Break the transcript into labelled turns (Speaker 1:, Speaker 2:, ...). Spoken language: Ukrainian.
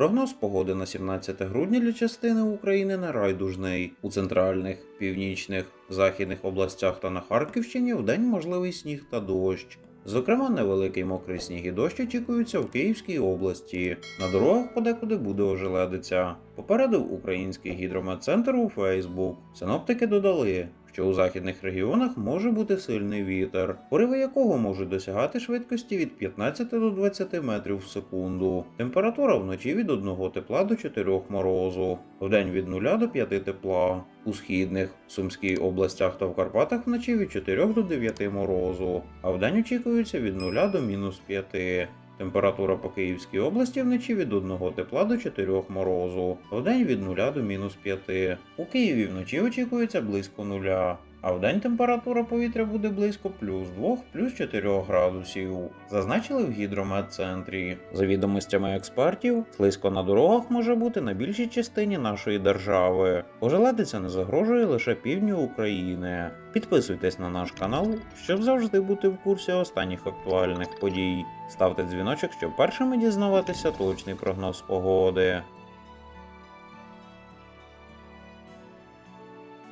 Speaker 1: Прогноз погоди на 17 грудня для частини України нерайдужний. У центральних, північних, західних областях та на Харківщині вдень можливий сніг та дощ. Зокрема, невеликий мокрий сніг і дощ очікуються в Київській області. На дорогах подекуди буде ожеледиця. Попередив український гідрометцентр у Фейсбук. Синоптики додали, що у західних регіонах може бути сильний вітер, пориви якого можуть досягати швидкості від 15 до 20 метрів в секунду. Температура вночі від 1 тепла до 4 морозу, вдень від 0 до 5 тепла. У східних, Сумській областях та в Карпатах вночі від 4 до 9 морозу, а вдень очікується від 0 до мінус 5. Температура по Київській області вночі від 1 тепла до 4 морозу, вдень від 0 до мінус 5. У Києві вночі очікується близько 0, а вдень температура повітря буде близько плюс 2, плюс 4 градусів, зазначили в гідрометцентрі. За відомостями експертів, слизько на дорогах може бути на більшій частині нашої держави. Ожеледиця не загрожує лише півдню України. Підписуйтесь на наш канал, щоб завжди бути в курсі останніх актуальних подій. Ставте дзвіночок, щоб першими дізнаватися точний прогноз погоди.